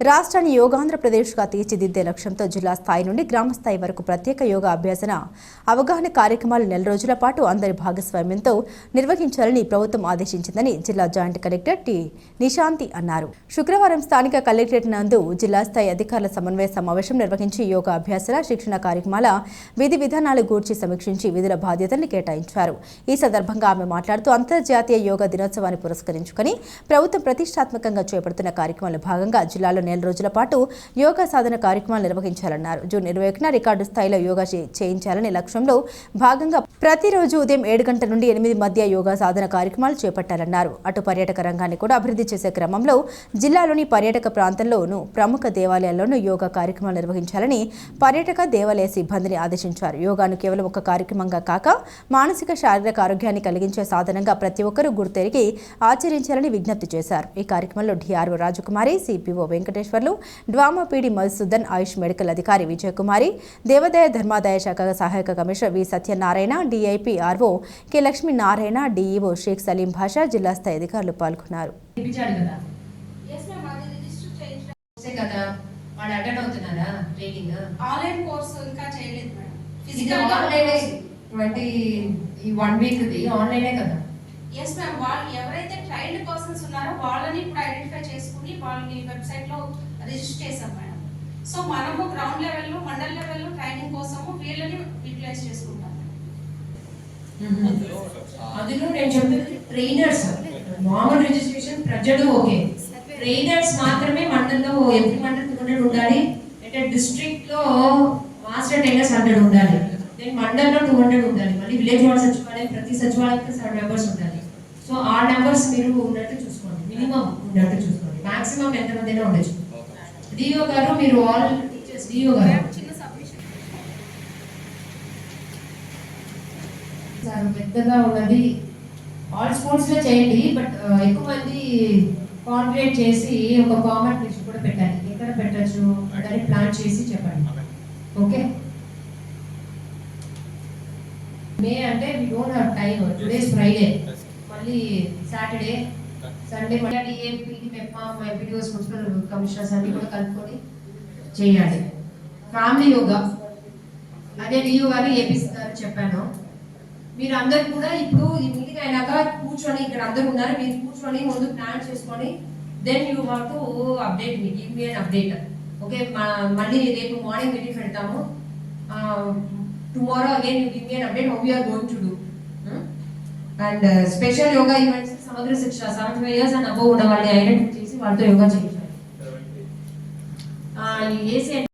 రాష్ట్రాన్ని యోగాంధ్రప్రదేశ్గా తీర్చిదిద్దే లక్ష్యంతో జిల్లా స్థాయి నుండి గ్రామ స్థాయి వరకు ప్రత్యేక యోగా అభ్యసన అవగాహన కార్యక్రమాలు నెల రోజుల పాటు అందరి భాగస్వామ్యంతో నిర్వహించాలని ప్రభుత్వం ఆదేశించిందని జిల్లా జాయింట్ కలెక్టర్ టి నిశాంతి అన్నారు. శుక్రవారం స్థానిక కలెక్టరేట్ నందు జిల్లా స్థాయి అధికారుల సమన్వయ సమావేశం నిర్వహించి యోగా అభ్యాసన శిక్షణ కార్యక్రమాల విధి విధానాలు గూర్చి సమీక్షించి విధుల బాధ్యతలను కేటాయించారు. ఈ సందర్భంగా ఆమె మాట్లాడుతూ అంతర్జాతీయ యోగా దినోత్సవాన్ని పురస్కరించుకొని ప్రభుత్వం ప్రతిష్టాత్మకంగా చేపడుతున్న కార్యక్రమంలో భాగంగా జిల్లాలో నెల రోజుల పాటు యోగా సాధన కార్యక్రమాలు నిర్వహించాలన్నారు. జూన్ ఇరవై ఒకటిన రికార్డు స్థాయిలో యోగా చేయించాలనే లక్ష్యంలో భాగంగా ప్రతిరోజు ఉదయం ఏడు గంటల నుండి ఎనిమిది మధ్య యోగా సాధన కార్యక్రమాలు చేపట్టాలన్నారు. అటు పర్యాటక రంగాన్ని కూడా అభివృద్ధి చేసే క్రమంలో జిల్లాలోని పర్యాటక ప్రాంతంలోనూ ప్రముఖ దేవాలయాల్లోనూ యోగా కార్యక్రమాలు నిర్వహించాలని పర్యాటక దేవాలయ సిబ్బందిని ఆదేశించారు. యోగాను కేవలం ఒక కార్యక్రమంగా కాక మానసిక శారీరక ఆరోగ్యాన్ని కలిగించే సాధనంగా ప్రతి ఒక్కరూ గుర్తెరిగి ఆచరించాలని విజ్ఞప్తి చేశారు. ఈ కార్యక్రమంలో DRO Rajakumari CPO Venkateswarlu DWAMA PD Madhusudan AYUSH medical అధికారి విజయకుమారి దేవాదాయ ధర్మాదాయ శాఖ సహాయక commissioner V Satyanarayana DIP RO K Lakshminarayana DEO Sheikh Saleem Basha జిల్లా స్థాయి అధికారులు పాల్గొన్నారు. కదా? వాళ్ళు అటెండ్ అవుతున్నారా ట్రైనింగ్? ఆన్లైన్ కోర్సు ఇంకా చేయలేదు మేడం ఇది ఫిజికల్గా ఆన్లైనే? ట్వంటీ ఈ వన్ వీక్ ది ఆన్లైనే కదా? ఎస్ మ్యామ్ వాళ్ళు ఎవరైతే ట్రైన్డ్ పర్సన్స్ ఉన్నారో వాళ్ళని ఇప్పుడు ఐడెంటిఫై చేసుకుని వాళ్ళని వెబ్సైట్లో రిజిస్టర్ చేసాం మేడం సో మనము గ్రౌండ్ లెవెల్లో మండల్ లెవెల్లో ట్రైనింగ్ కోసము వీళ్ళని యూటిలైజ్ చేసుకుంటాం. అందులో నేను చెప్తుంది ట్రైనర్స్ నార్మల్ రిజిస్ట్రేషన్ ప్రజలు ఓకే. ట్రైనర్స్ మాత్రమే మండలంలో ఎంపీ మండల్ టూ హండ్రెడ్ ఉండాలి. అంటే డిస్ట్రిక్ట్లో మాస్టర్ ట్రైనర్స్ హండ్రెడ్ ఉండాలి. దెన్ మండల్లో టూ హండ్రెడ్ ఉండాలి. మళ్ళీ విలేజ్ వార్డ్ సచివాలయం ప్రతి సచివాలయానికి సెవెన్ మెంబర్స్ ఉండాలి. సో ఆ నెంబర్స్ మీరు ఉన్నట్టు చూసుకోండి. మినిమం ఉన్నట్టు చూసుకోండి. మాక్సిమం ఎంతమంది అయినా ఉండొచ్చు? డిఓ గారు మీరు ఆల్ టీచర్స్ డిఓ గారు. చిన్న సబ్మిషన్ సార్ పెద్దగా ఉన్నది. ఆల్ స్పోర్ట్స్లో చేయండి బట్ ఎక్కువ మంది కాన్క్రియేట్ చేసి ఒక కామన్ లిస్ట్ కూడా పెట్టాలి ఎక్కడ పెట్టచ్చు? అని ప్లాన్ చేసి చెప్పండి. ఓకే మే అంటే we don't have time today's Friday మళ్ళీ సాటర్డే సండే మళ్ళీ ఏపీడి మెప్మామ్ ఎంపీడీఓస్ మున్సిపల్ కమిషనర్స్ అన్ని కూడా కలుపుకొని చేయాలి. Family yoga. అదే డియూ గారు ఏపీ గారు చెప్పాను. మీరు అందరు కూడా ఇప్పుడు ఈ మీటింగ్ అయినాక కూర్చొని ఇక్కడ అందరు ఉన్నారు. మీరు కూర్చొని ముందు ప్లాన్ చేసుకొని then you have to update me give me an update okay మళ్ళీ రేపు మార్నింగ్ మీటింగ్ పెడతాము. Tomorrow again you give me an update how you're going to do and special yoga events Samagra Shiksha seventy five years and above ఉన్న వాళ్ళని identify చేసి వాళ్ళతో యోగా చేయించాలి. AC